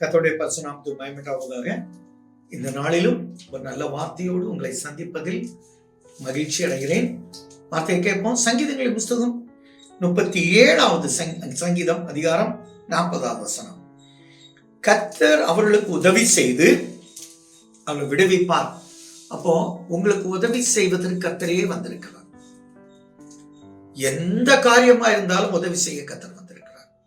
கத்தோடைய பரிசுநாமத்து பயமிட்டாவதாக இந்த நாளிலும் ஒரு நல்ல வார்த்தையோடு உங்களை சந்திப்பதில் மகிழ்ச்சி அடைகிறேன். வார்த்தையை கேட்போம். சங்கீதங்களின் புஸ்தகம் முப்பத்தி ஏழாவது சங்- சங்கீதம் அதிகாரம் நாற்பதாவது வசனம். கத்தர் அவர்களுக்கு உதவி செய்து அவளை விடுவிப்பார். அப்போ உங்களுக்கு உதவி செய்வதற்கு கத்தரையே வந்திருக்கிறார். எந்த காரியமா இருந்தாலும் உதவி செய்ய கத்தர் வந்திருக்கிறார்.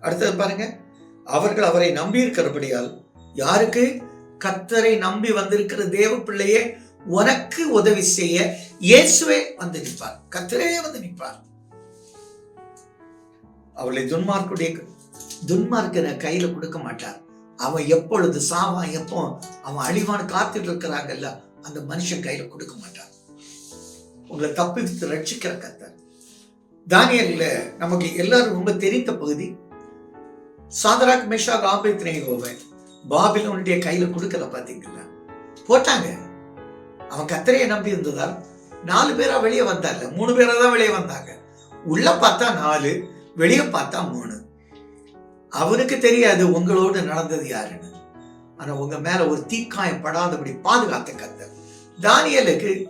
அடுத்தது பாருங்க. அவர்கள் அவரை நம்பி இருக்கிறபடியால் யாருக்கு? கத்தரை நம்பி வந்திருக்கிற தேவ பிள்ளையே உனக்கு உதவி செய்ய இயேசுவே வந்து நிற்பார். கத்தரே வந்து நிற்பார். அவளை துன்மார்க்குடைய துன்மார்க்கிற கையில கொடுக்க மாட்டார். அவன் எப்பொழுது சாவான் எப்போ அவன் அழிவான காத்துட்டு இருக்கிறாங்கல்ல அந்த மனுஷன் கையில கொடுக்க மாட்டார். உங்களை தப்பித்து ரட்சிக்கிற கத்தர் தானியல்ல நமக்கு எல்லாரும் ரொம்ப தெரிந்த பகுதி சாதராக் மேஷாக் ஆபேத் நேகோவை பாபிலோனுடைய கையில கொடுக்கல பாத்தீங்களா? போட்டாங்க. அவன் கத்திரையை நம்பி இருந்ததால் நாலு பேரா வெளியே வந்தாங்க. மூணு பேரா தான் வெளியே வந்தாங்க. உள்ள பார்த்தா நாலு வெளியே பார்த்தா மூணு. அவனுக்கு தெரியாது உங்களோடு நடந்தது யாருன்னு. ஆனா உங்க மேல ஒரு தீக்காயம் படாதபடி பாதுகாத்த கத்தர் தானியலுக்கு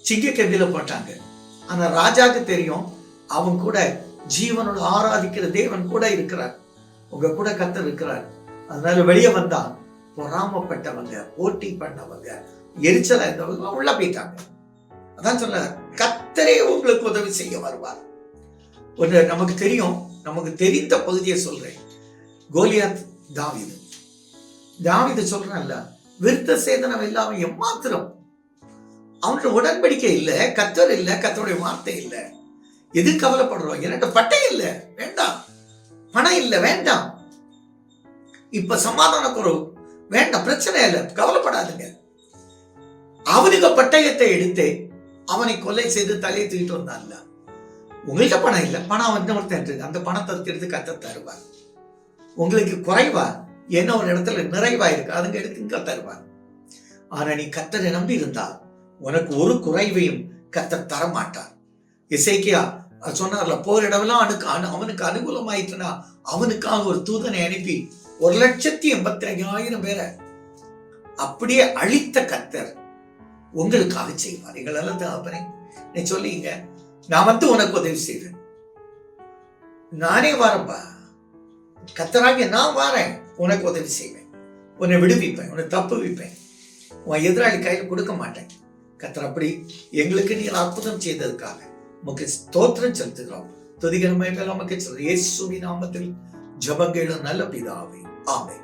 சிங்க கவியில போட்டாங்க. ஆனா ராஜாக்கு தெரியும் அவன் கூட ஜீவனோட ஆராதிக்கிற தேவன் கூட இருக்கிறார். உங்க கூட கத்தர் இருக்கிறார். அதனால வெளியே வந்தா பொறாமப்பட்டவங்க போட்டி பண்ணவங்க எரிச்சலா இருந்தவங்க உள்ள போயிட்டாங்க. அதான் சொல்ல கத்தரே உங்களுக்கு உதவி செய்ய வருவார். ஒரு நமக்கு தெரியும் நமக்கு தெரிந்த பகுதியை சொல்றேன். கோலியாத் தாவிது. தாவிது சொல்றான்ல விருத்த சேதனம் இல்லாம எம்மாத்திரம்? அவனோட உடன்படிக்கை இல்லை கத்தர் இல்லை கத்தருடைய வார்த்தை இல்லை. எது கவலைப்படுறோம்? என்கிட்ட பட்டை இல்லை வேண்டாம். பணம் இல்லை வேண்டாம். இப்ப சமாதான குறவு வேண்டாம் பிரச்சனை இல்லை கவலைப்படாதுங்க. அவனுக்கு பட்டயத்தை எடுத்து அவனை கொலை செய்து தலையை தூக்கிட்டு வந்தான்ல உங்கள்கிட்ட பணம் இல்லை. பணம் வந்து ஒருத்தன் இருக்கு அந்த பணத்தை எடுத்து கத்த தருவார். உங்களுக்கு குறைவா? என்ன ஒரு இடத்துல நிறைவா இருக்கு. அதுங்க எடுத்து இங்க தருவார். ஆனா நீ கத்தரை நம்பி இருந்தால் உனக்கு ஒரு குறைவையும் கத்த தர மாட்டார் இசைக்கியா சொன்னார்ல போர் இடமெல்லாம் அவனுக்கு அனு- அவனுக்கு அனுகூலமாயிட்டுனா அவனுக்காக ஒரு தூதனை அனுப்பி ஒரு லட்சத்தி எண்பத்தி ஐயாயிரம் பேரை அப்படியே அழித்த கத்தர் உங்களுக்காக செய்வார். எங்களெல்லாம் தகப்பனே நீ சொல்லிங்க. நான் வந்து உனக்கு உதவி செய்வேன். நானே வரப்பா கத்தராக நான் வாரேன். உனக்கு உதவி செய்வேன். உன்னை விடுவிப்பேன். உன்னை தப்பு வைப்பேன். உன் எதிராளி கையில் கொடுக்க மாட்டேன். கத்தர் அப்படி எங்களுக்கு நீ அற்புதம் செய்ததுக்காக உமக்கு ஸ்தோத்திரம் செலுத்துகிறோம் துதிகரமாக நமக்கு இயேசுவின் நாமத்தில் ஜபங்களும் நல்ல பிதாவே ஆமை